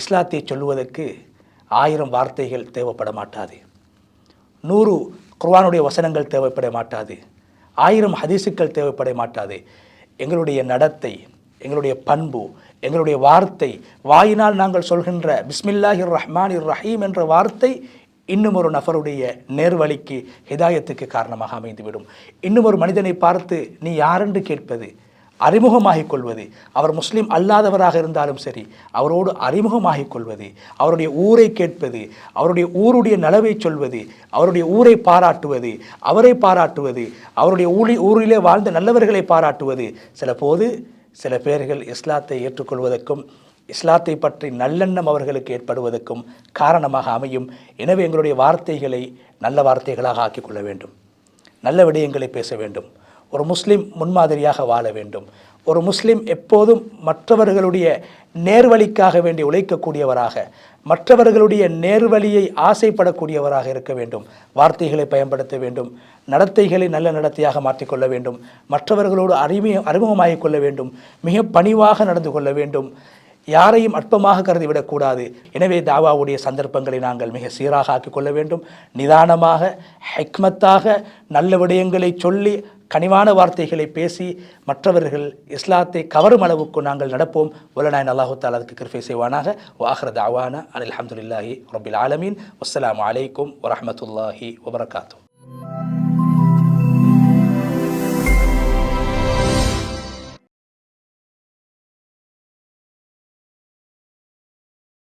இஸ்லாத்தை சொல்லுவதற்கு ஆயிரம் வார்த்தைகள் தேவைப்பட மாட்டாது. நூறு குர்வானுடைய வசனங்கள் தேவைப்பட மாட்டாது. ஆயிரம் ஹதீஸுக்கள் தேவைப்பட மாட்டாது. எங்களுடைய நடத்தை எங்களுடைய பண்பு எங்களுடைய வார்த்தை வாயினால் நாங்கள் சொல்கின்ற பிஸ்மில்லாஹிர் ரஹ்மானிர் ரஹீம் என்ற வார்த்தை இன்னும் ஒரு நபருடைய நேர்வழிக்கு ஹிதாயத்துக்கு காரணமாக அமைந்துவிடும். இன்னும் ஒரு மனிதனை பார்த்து நீ யாரென்று கேட்பது? அறிமுகமாகிக் கொள்வது அவர் முஸ்லீம் அல்லாதவராக இருந்தாலும் சரி அவரோடு அறிமுகமாகிக் கொள்வது அவருடைய ஊரை கேட்பது அவருடைய ஊருடைய நலவை சொல்வது அவருடைய ஊரை பாராட்டுவது அவரை பாராட்டுவது அவருடைய ஊழி ஊரிலே வாழ்ந்த நல்லவர்களை பாராட்டுவது. சில போது சில பேர்கள் இஸ்லாத்தை ஏற்றுக்கொள்வதற்கும் இஸ்லாத்தை பற்றி நல்லெண்ணம் அவர்களுக்கு ஏற்படுவதற்கும் காரணமாக அமையும். எனவே எங்களுடைய வார்த்தைகளை நல்ல வார்த்தைகளாக ஆக்கிக் கொள்ள வேண்டும். நல்ல விடயங்களை பேச வேண்டும். ஒரு முஸ்லீம் முன்மாதிரியாக வாழ வேண்டும். ஒரு முஸ்லீம் எப்போதும் மற்றவர்களுடைய நேர்வழிக்காக வேண்டி உழைக்கக்கூடியவராக மற்றவர்களுடைய நேர்வழியை ஆசைப்படக்கூடியவராக இருக்க வேண்டும். வார்த்தைகளை பயன்படுத்த வேண்டும். நடத்தைகளை நல்ல நடத்தையாக மாற்றிக்கொள்ள வேண்டும். மற்றவர்களோடு அறிமுக அறிமுகமாகிக் கொள்ள வேண்டும். மிக பணிவாக நடந்து கொள்ள வேண்டும். யாரையும் அற்பமாக கருதிவிடக்கூடாது. எனவே தாவாவுடைய சந்தர்ப்பங்களை நாங்கள் மிக சீராக ஆக்கிக் கொள்ள வேண்டும். நிதானமாக ஹெக்மத்தாக நல்ல விடயங்களை சொல்லி கனிவான வார்த்தைகளை பேசி மற்றவர்கள் இஸ்லாத்தை கவரும் அளவுக்கு நாங்கள் நடப்போம். உலநாயன் அல்லாஹு தாலா அதுக்கு கிருஃபை செய்வானாக. வாஹ்ரத் அவானா அனில் அஹமதுல்லாஹி ரபில் ஆலமீன். அஸ்லாம் அலைக்கும் வரமத்துல்லாஹி வபரகாத்தூ